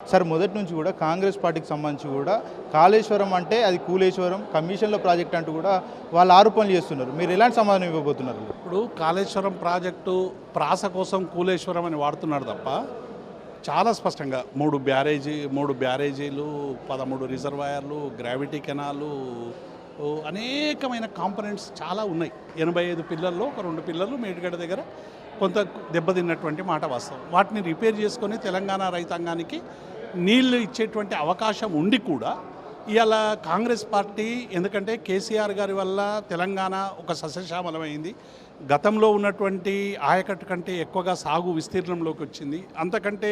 Sir మొదటి నుంచి కూడా కాంగ్రెస్ పార్టీకి సంబంధించి కూడా కాళేశ్వరం అంటే అది కూలేశ్వరం కమిషన్ల ప్రాజెక్ట్ అంటూ కూడా వాళ్ళు ఆరోపణలు చేస్తున్నారు. మీరు ఎలాంటి సమాధానం ఇవ్వబోతున్నారు? ఇప్పుడు కాళేశ్వరం ప్రాజెక్టు ప్రాస కోసం కూలేశ్వరం అని వాడుతున్నారు తప్ప చాలా స్పష్టంగా మూడు బ్యారేజీ మూడు బ్యారేజీలు పదమూడు రిజర్వాయర్లు గ్రావిటీ కెనాలు అనేకమైన కాంపనెంట్స్ చాలా ఉన్నాయి. ఎనభై ఐదు పిల్లల్లో ఒక రెండు పిల్లలు మేడిగడ్డ దగ్గర కొంత దెబ్బతిన్నటువంటి మాట వాస్తవం. వాటిని రిపేర్ చేసుకొని తెలంగాణ రైతాంగానికి నీళ్ళు ఇచ్చేటువంటి అవకాశం ఉండి కూడా ఇవాళ కాంగ్రెస్ పార్టీ ఎందుకంటే కేసీఆర్ గారి వల్ల తెలంగాణ ఒక సస్యశ్యామలమైంది. గతంలో ఉన్నటువంటి ఆయకట్టు కంటే ఎక్కువగా సాగు విస్తీర్ణంలోకి వచ్చింది. అంతకంటే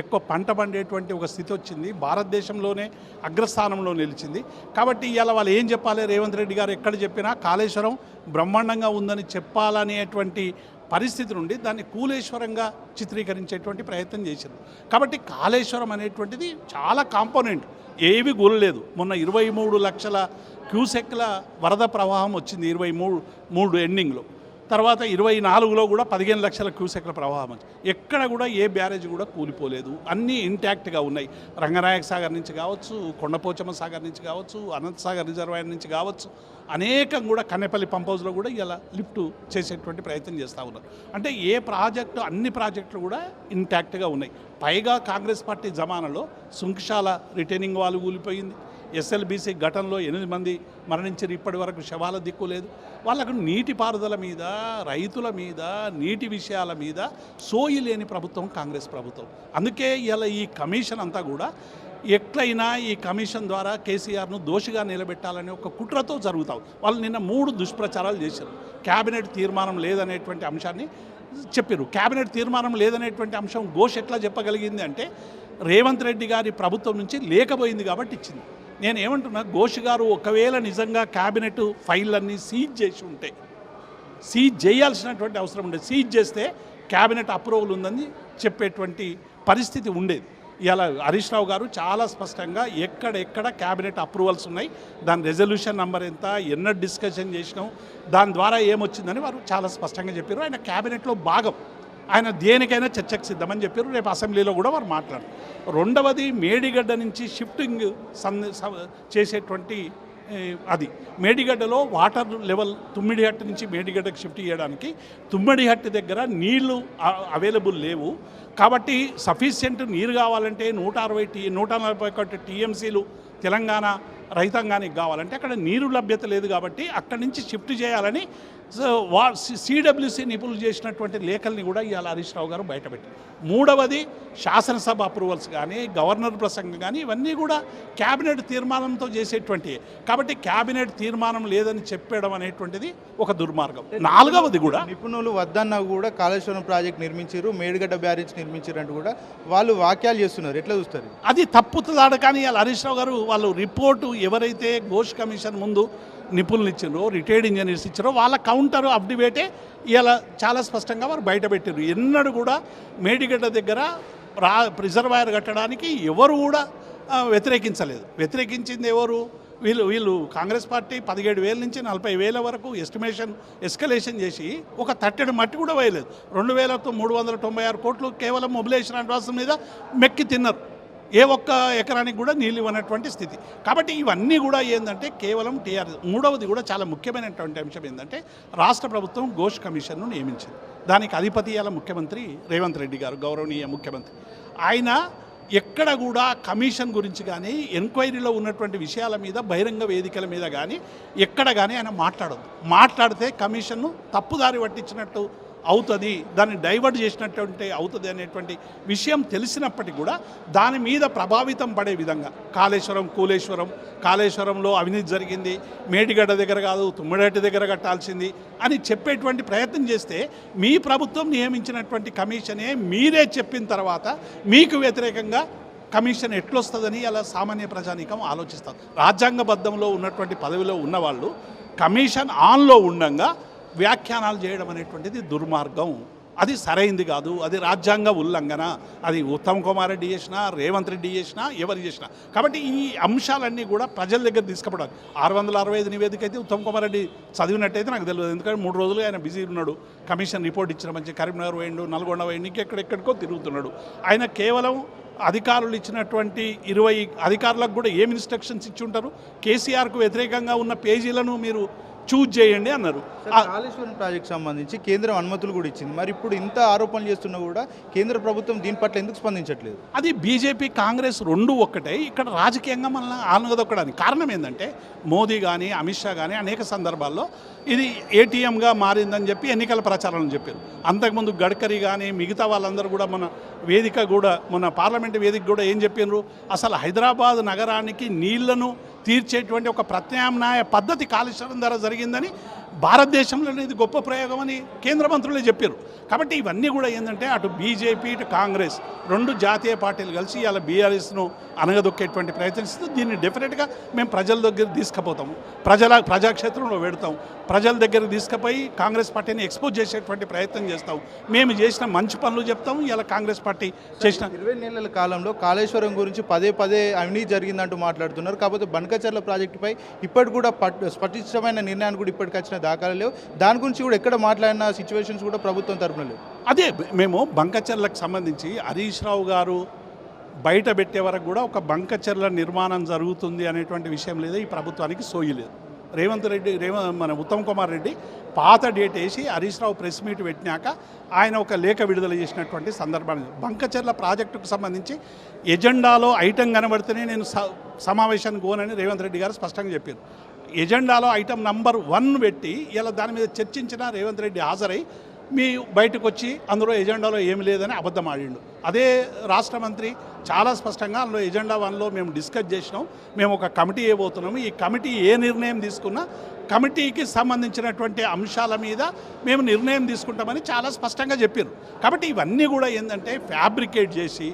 ఎక్కువ పంట పండేటువంటి ఒక స్థితి వచ్చింది. భారతదేశంలోనే అగ్రస్థానంలో నిలిచింది. కాబట్టి ఇవాళ వాళ్ళు ఏం చెప్పాలి? రేవంత్ రెడ్డి గారు ఎక్కడ చెప్పినా కాళేశ్వరం బ్రహ్మాండంగా ఉందని చెప్పాలనేటువంటి పరిస్థితి నుండి దాన్ని కూలేశ్వరంగా చిత్రీకరించేటువంటి ప్రయత్నం చేశారు. కాబట్టి కాళేశ్వరం అనేటువంటిది చాలా కాంపోనెంట్. ఏవి గురలేదు మొన్న ఇరవై మూడు లక్షల క్యూసెక్ల వరద ప్రవాహం వచ్చింది ఇరవై మూడు మూడు ఎండింగ్లో. తర్వాత ఇరవై నాలుగులో కూడా పదిహేను లక్షల క్యూసెక్ల ప్రవాహం ఎక్కడ కూడా ఏ బ్యారేజ్ కూడా కూలిపోలేదు. అన్నీ ఇంటాక్ట్గా ఉన్నాయి. రంగనాయక సాగర్ నుంచి కావచ్చు కొండపోచమ్మ సాగర్ నుంచి కావచ్చు అనంత సాగర్ రిజర్వాయర్ నుంచి కావచ్చు అనేకం కూడా కన్నెపల్లి పంప్ హౌస్లో కూడా ఇలా లిఫ్ట్ చేసేటువంటి ప్రయత్నం చేస్తూ ఉన్నారు. అంటే ఏ ప్రాజెక్టు అన్ని ప్రాజెక్టులు కూడా ఇంటాక్ట్గా ఉన్నాయి. పైగా కాంగ్రెస్ పార్టీ జమానాలో సుంకిశాల రిటైనింగ్ వాళ్ళు కూలిపోయింది. ఎస్ఎల్బీసీ ఘటనలో ఎనిమిది మంది మరణించారు. ఇప్పటి వరకు శవాల దిక్కు లేదు. వాళ్ళకు నీటిపారుదల మీద రైతుల మీద నీటి విషయాల మీద సోయి లేని ప్రభుత్వం కాంగ్రెస్ ప్రభుత్వం. అందుకే ఇలా ఈ కమిషన్ అంతా కూడా ఎట్లయినా ఈ కమిషన్ ద్వారా కేసీఆర్ను దోషిగా నిలబెట్టాలని ఒక కుట్రతో జరుగుతావు వాళ్ళు నిన్న మూడు దుష్ప్రచారాలు చేశారు. క్యాబినెట్ తీర్మానం లేదనేటువంటి అంశాన్ని చెప్పారు క్యాబినెట్ తీర్మానం లేదనేటువంటి అంశం ఘోష్ ఎట్లా చెప్పగలిగింది అంటే రేవంత్ రెడ్డి గారి ప్రభుత్వం నుంచి లేకపోయింది కాబట్టి ఇచ్చింది. నేను ఏమంటున్నా ఘోష్ గారు ఒకవేళ నిజంగా క్యాబినెట్ ఫైళ్ళన్నీ సీజ్ చేసి ఉంటే సీజ్ చేయాల్సినటువంటి అవసరం ఉండేది సీజ్ చేస్తే క్యాబినెట్ అప్రూవల్ ఉందని చెప్పేటువంటి పరిస్థితి ఉండేది. ఇలా హరీష్ రావు గారు చాలా స్పష్టంగా ఎక్కడెక్కడ క్యాబినెట్ అప్రూవల్స్ ఉన్నాయి దాని రెజల్యూషన్ నెంబర్ ఎంత ఎన్న డిస్కషన్ చేసినాం దాని ద్వారా ఏమొచ్చిందని వారు చాలా స్పష్టంగా చెప్పారు. ఆయన క్యాబినెట్లో భాగం. ఆయన దేనికైనా చర్చకు సిద్ధమని చెప్పారు. రేపు అసెంబ్లీలో కూడా వారు మాట్లాడారు. రెండవది మేడిగడ్డ నుంచి షిఫ్టింగ్ సన్ స- చేసేటువంటి అది. మేడిగడ్డలో వాటర్ లెవెల్ తుమ్మిడిహట్టు నుంచి మేడిగడ్డకు షిఫ్ట్ చేయడానికి తుమ్మిడిహట్టు దగ్గర నీళ్ళు అవైలబుల్ లేవు. కాబట్టి సఫిషియెంట్ నీరు కావాలంటే నూట అరవై టీ నూట నలభై ఒకటి టీఎంసీలు తెలంగాణ రైతాంగానికి కావాలంటే అక్కడ నీరు లభ్యత లేదు కాబట్టి అక్కడి నుంచి షిఫ్ట్ చేయాలని వా సిడబ్ల్యూసి నిపుణులు చేసినటువంటి లేఖల్ని కూడా ఇవాళ హరీష్ రావు గారు బయటపెట్టారు. మూడవది శాసనసభ అప్రూవల్స్ కానీ గవర్నర్ ప్రసంగం కానీ ఇవన్నీ కూడా క్యాబినెట్ తీర్మానంతో చేసేటువంటి కాబట్టి క్యాబినెట్ తీర్మానం లేదని చెప్పడం అనేటువంటిది ఒక దుర్మార్గం. నాలుగవది కూడా నిపుణులు వద్దన్నా కూడా కాళేశ్వరం ప్రాజెక్ట్ నిర్మించారు మేడిగడ్డ బ్యారేజ్ నిర్మించారు అంటూ కూడా వాళ్ళు వాక్యాలు చేస్తున్నారు. ఎట్లా చూస్తారు? అది తప్పుతుందాడు కానీ ఇవాళ హరీష్ రావు గారు వాళ్ళు రిపోర్టు ఎవరైతే ఘోష్ కమిషన్ ముందు నిపుణులు ఇచ్చారో రిటైర్డ్ ఇంజనీర్స్ ఇచ్చారో వాళ్ళ కౌంటర్ అప్డివేటే ఇలా చాలా స్పష్టంగా వారు బయటపెట్టారు ఎన్నడూ కూడా మేడిగడ్డ దగ్గర రా ప్రిజర్వాయర్ కట్టడానికి ఎవరు కూడా వ్యతిరేకించలేదు. వ్యతిరేకించింది ఎవరు? వీళ్ళు వీళ్ళు కాంగ్రెస్ పార్టీ పదిహేడు వేల నుంచి నలభై వేల వరకు ఎస్టిమేషన్ ఎస్కలేషన్ చేసి ఒక తట్టెడు మట్టి కూడా వేయలేదు. రెండు వేలతో మూడు వందల తొంభై ఆరు కోట్లు కేవలం మొబిలైజేషన్ అడ్వాన్స్ మీద మెక్కి తిన్నారు. ఏ ఒక్క ఎకరానికి కూడా నీళ్ళు ఇవ్వనటువంటి స్థితి. కాబట్టి ఇవన్నీ కూడా ఏంటంటే కేవలం టీఆర్ మూడవది కూడా చాలా ముఖ్యమైనటువంటి అంశం ఏంటంటే రాష్ట్ర ప్రభుత్వం ఘోష్ కమిషన్ను నియమించింది. దానికి అధిపతి ఇవాళ ముఖ్యమంత్రి రేవంత్ రెడ్డి గారు గౌరవనీయ ముఖ్యమంత్రి. ఆయన ఎక్కడ కూడా కమిషన్ గురించి కానీ ఎంక్వైరీలో ఉన్నటువంటి విషయాల మీద బహిరంగ వేదికల మీద కానీ ఎక్కడ కానీ ఆయన మాట్లాడదు మాట్లాడితే కమిషన్ను తప్పుదారి పట్టించినట్టు అవుతుంది దాన్ని డైవర్ట్ చేసినటువంటి అవుతుంది అనేటువంటి విషయం తెలిసినప్పటికీ కూడా దాని మీద ప్రభావితం పడే విధంగా కాళేశ్వరం కూలేశ్వరం కాళేశ్వరంలో అవినీతి జరిగింది మేడిగడ్డ దగ్గర కాదు తుమ్మిడేటి దగ్గర కట్టాల్సింది అని చెప్పేటువంటి ప్రయత్నం చేస్తే మీ ప్రభుత్వం నియమించినటువంటి కమిషనే మీరే చెప్పిన తర్వాత మీకు వ్యతిరేకంగా కమిషన్ ఎట్లొస్తుందని అలా సామాన్య ప్రజానీకం ఆలోచిస్తారు. రాజ్యాంగబద్ధంలో ఉన్నటువంటి పదవిలో ఉన్నవాళ్ళు కమిషన్ ఆన్లో ఉండంగా వ్యాఖ్యానాలు చేయడం అనేటువంటిది దుర్మార్గం. అది సరైంది కాదు. అది రాజ్యాంగ ఉల్లంఘన. అది ఉత్తమ్ కుమార్ రెడ్డి చేసినా రేవంత్ రెడ్డి చేసినా ఎవరు చేసినా. కాబట్టి ఈ అంశాలన్నీ కూడా ప్రజల దగ్గర తీసుకుపడాలి. ఆరు వందల అరవై ఐదు నివేదిక అయితే ఉత్తమ్ కుమార్ రెడ్డి చదివినట్టయితే నాకు తెలియదు. ఎందుకంటే మూడు రోజులు ఆయన బిజీ ఉన్నాడు. కమిషన్ రిపోర్ట్ ఇచ్చిన మంచి కరీంనగర్ పోయిండు నల్గొండ పోయిండు ఇంకెక్కడెక్కడికో తిరుగుతున్నాడు. ఆయన కేవలం అధికారులు ఇచ్చినటువంటి ఇరవై అధికారులకు కూడా ఏం ఇన్స్ట్రక్షన్స్ ఇచ్చి ఉంటారు? కేసీఆర్కు వ్యతిరేకంగా ఉన్న పేజీలను మీరు చూజ్ చేయండి అన్నారు. కాళేశ్వరం ప్రాజెక్ట్ సంబంధించి కేంద్రం అనుమతులు కూడా ఇచ్చింది. మరి ఇప్పుడు ఇంత ఆరోపణలు చేస్తున్నా కూడా కేంద్ర ప్రభుత్వం దీని పట్ల ఎందుకు స్పందించట్లేదు? అది బీజేపీ కాంగ్రెస్ రెండు ఒక్కటే. ఇక్కడ రాజకీయంగా మనల్ని ఆనగదొక్కడానికి కారణం ఏంటంటే మోదీ కానీ అమిత్ షా కానీ అనేక సందర్భాల్లో ఇది ఏటీఎంగా మారిందని చెప్పి ఎన్నికల ప్రచారం చెప్పారు. అంతకుముందు గడ్కరీ కానీ మిగతా వాళ్ళందరూ కూడా మన వేదిక కూడా మన పార్లమెంట్ వేదిక కూడా ఏం చెప్పినారు? అసలు హైదరాబాద్ నగరానికి నీళ్ళను తీర్చేటువంటి ఒక ప్రత్యామ్నాయ పద్ధతి కాళేశ్వరం ద్వారా జరిగిందని భారతదేశంలోనే ఇది గొప్ప ప్రయోగం అని కేంద్ర మంత్రులే చెప్పారు. కాబట్టి ఇవన్నీ కూడా ఏంటంటే అటు బీజేపీ ఇటు కాంగ్రెస్ రెండు జాతీయ పార్టీలు కలిసి ఇలా బీఆర్ఎస్ను అనగదొక్కేటువంటి ప్రయత్నిస్తూ దీన్ని డెఫినెట్గా మేము ప్రజల దగ్గర తీసుకుపోతాము. ప్రజల ప్రజాక్షేత్రంలో పెడతాం. ప్రజల దగ్గర తీసుకుపోయి కాంగ్రెస్ పార్టీని ఎక్స్పోజ్ చేసేటువంటి ప్రయత్నం చేస్తాం. మేము చేసిన మంచి పనులు చెప్తాము ఇలా కాంగ్రెస్ పార్టీ చేసిన ఇరవై నెలల కాలంలో కాళేశ్వరం గురించి పదే పదే అవినీతి జరిగిందంటూ మాట్లాడుతున్నారు. కాకపోతే బనకచర్ల ప్రాజెక్టుపై ఇప్పటి కూడా పట్ స్పటిష్టమైన నిర్ణయాన్ని కూడా ఇప్పటికి వచ్చిన దాఖలు లేవు. దాని గురించి కూడా ఎక్కడ మాట్లాడిన సిచ్యువేషన్స్ కూడా ప్రభుత్వం తరపున లేవు. అదే మేము బంకచర్లకు సంబంధించి హరీష్ రావు గారు బయట పెట్టే వరకు కూడా ఒక బంకచర్ల నిర్మాణం జరుగుతుంది అనేటువంటి విషయం లేదు. ఈ ప్రభుత్వానికి సోయి లేదు. రేవంత్ రెడ్డి రేవ మన ఉత్తమ్ కుమార్ రెడ్డి పాత డేట్ వేసి హరీష్ రావు ప్రెస్ మీట్ పెట్టినాక ఆయన ఒక లేఖ విడుదల చేసినటువంటి సందర్భాన్ని బంకచర్ల ప్రాజెక్టుకు సంబంధించి ఎజెండాలో ఐటెం కనబడితేనే నేను స- సమావేశానికి గోనని రేవంత్ రెడ్డి గారు స్పష్టంగా చెప్పారు. ఎజెండాలో ఐటమ్ నంబర్ వన్ పెట్టి ఇలా దాని మీద చర్చించిన రేవంత్ రెడ్డి హాజరై మీ బయటకు వచ్చి అందులో ఎజెండాలో ఏమి లేదని అబద్ధం ఆడిండు. అదే రాష్ట్ర మంత్రి చాలా స్పష్టంగా అందులో ఎజెండా వన్లో మేము డిస్కస్ చేసినాం. మేము ఒక కమిటీ వేయబోతున్నాము ఈ కమిటీ ఏ నిర్ణయం తీసుకున్నా కమిటీకి సంబంధించినటువంటి అంశాల మీద మేము నిర్ణయం తీసుకుంటామని చాలా స్పష్టంగా చెప్పారు కాబట్టి ఇవన్నీ కూడా ఏంటంటే ఫ్యాబ్రికేట్ చేసి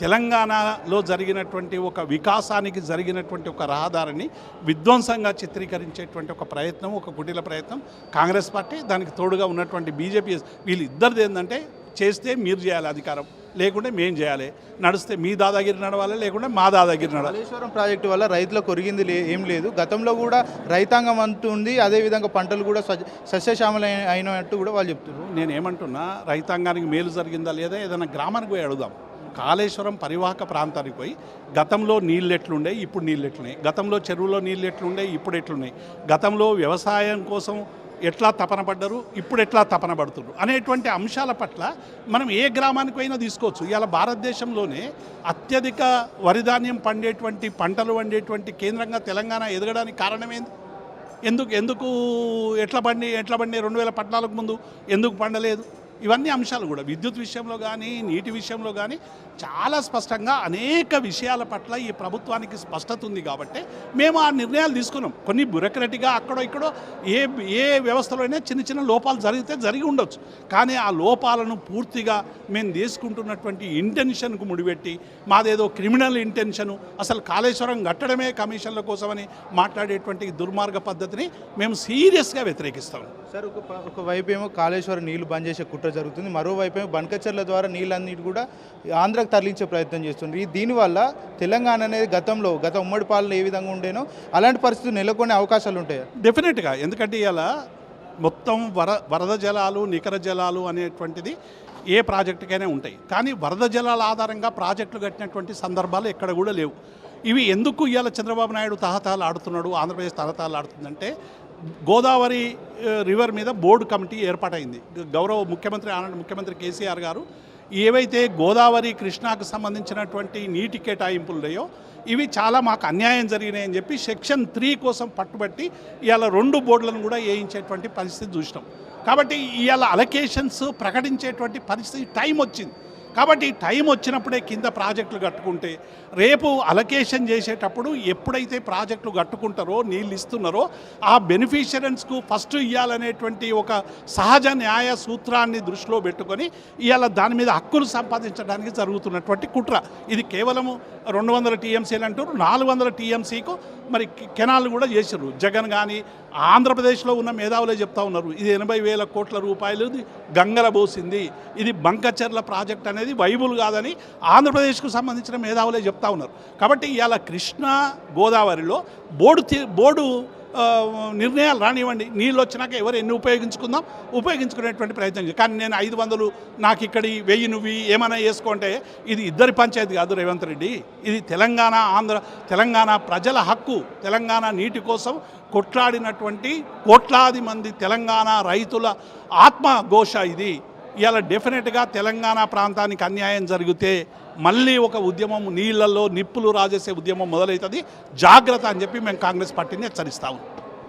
తెలంగాణలో జరిగినటువంటి ఒక వికాసానికి జరిగినటువంటి ఒక రహదారిని విధ్వంసంగా చిత్రీకరించేటువంటి ఒక ప్రయత్నం ఒక కుటీల ప్రయత్నం కాంగ్రెస్ పార్టీ దానికి తోడుగా ఉన్నటువంటి బీజేపీ వీళ్ళిద్దరిది ఏంటంటే చేస్తే మీరు చేయాలి అధికారం లేకుంటే మేం చేయాలి. నడిస్తే మీ దాదాగిరి నడవాలి లేకుంటే మా దాదాగిరి నడవాలి. కాళేశ్వరం ప్రాజెక్టు వల్ల రైతులకు ఒరిగింది లే ఏం లేదు. గతంలో కూడా రైతాంగం అంటుంది అదేవిధంగా పంటలు కూడా సస్య- సస్యశ్యామల అయినట్టు కూడా వాళ్ళు చెప్తున్నారు. నేను ఏమంటున్నా రైతాంగానికి మేలు జరిగిందా లేదా ఏదైనా గ్రామానికి పోయి అడుగుదాం. కాళేశ్వరం పరివాహక ప్రాంతానికి పోయి గతంలో నీళ్ళు ఎట్లుండే ఇప్పుడు నీళ్ళు ఎట్లున్నాయి? గతంలో చెరువులో నీళ్ళు ఎట్లుండే ఇప్పుడు ఎట్లున్నాయి? గతంలో వ్యవసాయం కోసం ఎట్లా తపన పడ్డరు ఇప్పుడు ఎట్లా తపన పడుతున్నారు? అనేటువంటి అంశాల పట్ల మనం ఏ గ్రామానికి పోయినా తీసుకోవచ్చు. ఇవాళ భారతదేశంలోనే అత్యధిక వరిధాన్యం పండేటువంటి పంటలు పండేటువంటి కేంద్రంగా తెలంగాణ ఎదగడానికి కారణమేంది? ఎందుకు ఎందుకు ఎట్లా పండి ఎట్లా పండి రెండు వేల పద్నాలుగు ముందు? ఎందుకు పండలేదు? ఇవన్నీ అంశాలు కూడా. విద్యుత్ విషయంలో కానీ నీటి విషయంలో కానీ చాలా స్పష్టంగా అనేక విషయాల పట్ల ఈ ప్రభుత్వానికి స్పష్టత ఉంది కాబట్టి మేము ఆ నిర్ణయాలు తీసుకున్నాం. కొన్ని బ్యూరోక్రటిగా అక్కడో ఇక్కడో ఏ ఏ వ్యవస్థలో అయినా చిన్న చిన్న లోపాలు జరిగితే జరిగి ఉండొచ్చు. కానీ ఆ లోపాలను పూర్తిగా మేము తీసుకుంటున్నటువంటి ఇంటెన్షన్కు ముడిపెట్టి మాదేదో క్రిమినల్ ఇంటెన్షను అసలు కాళేశ్వరం కట్టడమే కమిషన్ల కోసమని మాట్లాడేటువంటి దుర్మార్గ పద్ధతిని మేము సీరియస్గా వ్యతిరేకిస్తాం. సార్ ఒక ఒకవైపు ఏమో కాళేశ్వరం నీళ్ళు బంద్ చేసే కుట్ర జరుగుతుంది. మరోవైపు ఏమో బనకచర్ల ద్వారా నీళ్ళన్నిటి కూడా ఆంధ్రాకు తరలించే ప్రయత్నం చేస్తుంది. దీనివల్ల తెలంగాణ అనేది గతంలో గత ఉమ్మడి పాలన ఏ విధంగా ఉండేనో అలాంటి పరిస్థితులు నెలకొనే అవకాశాలు ఉంటాయి. డెఫినెట్గా ఎందుకంటే ఇలా మొత్తం వర వరద జలాలు నికర జలాలు అనేటువంటిది ఏ ప్రాజెక్టుకైనా ఉంటాయి. కానీ వరద జలాల ఆధారంగా ప్రాజెక్టులు కట్టినటువంటి సందర్భాలు ఎక్కడ కూడా లేవు. ఇవి ఎందుకు ఇవాళ చంద్రబాబు నాయుడు తహతాలు ఆడుతున్నాడు ఆంధ్రప్రదేశ్ తహతాలు ఆడుతుందంటే గోదావరి రివర్ మీద బోర్డు కమిటీ ఏర్పాటైంది. గౌరవ ముఖ్యమంత్రి ఆనంద ముఖ్యమంత్రి కేసీఆర్ గారు ఏవైతే గోదావరి కృష్ణాకు సంబంధించినటువంటి నీటి కేటాయింపులు ఉన్నాయో ఇవి చాలా మాకు అన్యాయం జరిగినాయని చెప్పి సెక్షన్ త్రీ కోసం పట్టుబట్టి ఇవాళ రెండు బోర్డులను కూడా వేయించేటువంటి పరిస్థితి చూసినాం. కాబట్టి ఇవాళ అలొకేషన్స్ ప్రకటించేటువంటి పరిస్థితి టైం వచ్చింది. కాబట్టి టైం వచ్చినప్పుడే కింద ప్రాజెక్టులు కట్టుకుంటే రేపు అలొకేషన్ చేసేటప్పుడు ఎప్పుడైతే ప్రాజెక్టులు కట్టుకుంటారో నీళ్ళు ఇస్తున్నారో ఆ బెనిఫిషియరెన్స్కు ఫస్ట్ ఇవ్వాలనేటువంటి ఒక సహజ న్యాయ సూత్రాన్ని దృష్టిలో పెట్టుకొని ఇవాళ దాని మీద హక్కులు సంపాదించడానికి జరుగుతున్నటువంటి కుట్ర. ఇది కేవలము రెండు వందల టీఎంసీలు అంటారు నాలుగు వందల టీఎంసీకు మరి కెనాల్ కూడా చేశారు జగన్ కానీ ఆంధ్రప్రదేశ్లో ఉన్న మేధావులే చెప్తా ఉన్నారు. ఇది ఎనభై వేల కోట్ల రూపాయలు ఇది గంగల పోసింది ఇది బంకచర్ల ప్రాజెక్ట్ అనేది వైబుల్ కాదని ఆంధ్రప్రదేశ్కు సంబంధించిన మేధావులే చెప్తా ఉన్నారు. కాబట్టి ఇవాళ కృష్ణా గోదావరిలో బోర్డు తీ- బోర్డు నిర్ణయాలు రానివ్వండి. నీళ్ళు వచ్చినాక ఎవరు ఎన్ని ఉపయోగించుకుందాం? ఉపయోగించుకునేటువంటి ప్రయత్నం కానీ నేను ఐదు వందలు నాకు ఇక్కడి వెయ్యి నువ్వు ఏమైనా వేసుకుంటే ఇది ఇద్దరి పంచాయతీ కాదు రేవంత్ రెడ్డి. ఇది తెలంగాణ ఆంధ్ర తెలంగాణ ప్రజల హక్కు తెలంగాణ నీటి కోసం కొట్లాడినటువంటి కోట్లాది మంది తెలంగాణ రైతుల ఆత్మఘోష ఇది. ఇవాళ డెఫినెట్గా తెలంగాణ ప్రాంతానికి అన్యాయం జరిగితే మళ్ళీ ఒక ఉద్యమం నీళ్ళలో నిప్పులు రాజేసే ఉద్యమం మొదలవుతుంది జాగ్రత్త అని చెప్పి మేము కాంగ్రెస్ పార్టీని హెచ్చరిస్తాము